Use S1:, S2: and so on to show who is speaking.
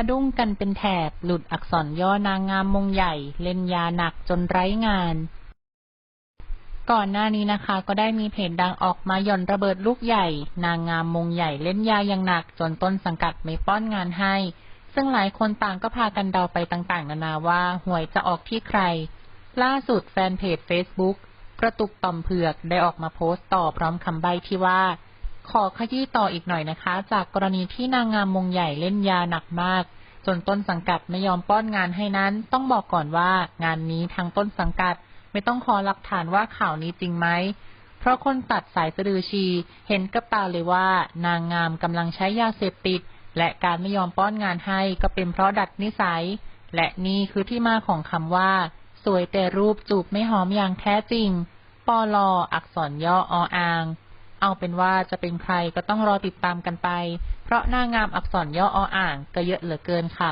S1: ะดุ้งกันเป็นแถบ หลุดอักษรย่อนางงามมงใหญ่ เล่นยาหนักจนไร้งาน ก่อนหน้านี้นะคะ ก็ได้มีเพจดังออกมาหย่อนระเบิดลูกใหญ่ นางงามมงใหญ่เล่นยาอย่างหนัก จนต้นสังกัดไม่ป้อนงานให้ ซึ่งหลายคนต่างก็พากันเดาไปต่างๆ นานาว่าหวยจะออกที่ใคร ล่าสุดแฟนเพจ Facebook กระตุกต่อมเผือกได้ออกมาโพสต์ต่อพร้อมคำใบ้ที่ว่า ขอขยี้ต่ออีกหน่อยนะคะ จากกรณีที่นางงามมงใหญ่เล่นยาหนักมาก จนต้นสังกัดไม่ยอมป้อนงานให้นั้น ต้องบอกก่อนว่างานนี้ทางต้นสังกัด ไม่ต้องขอหลักฐานว่าข่าวนี้จริงไหมเพราะคนตัดสายสะดือชี เห็นกับตาเลยว่า นางงามกำลังใช้ยาเสพติด และการไม่ยอมป้อนงานให้ก็เป็นเพราะดัดนิสัย และนี่คือที่มาของคำว่า สวยแต่รูปจูบไม่หอมอย่างแท้จริงปอลออักษรย่อออ่าง เอาเป็นว่าจะเป็นใครก็ต้องรอติดตามกันไป เพราะหน้างามอักษรย่ออ่างก็เยอะเหลือเกินค่ะ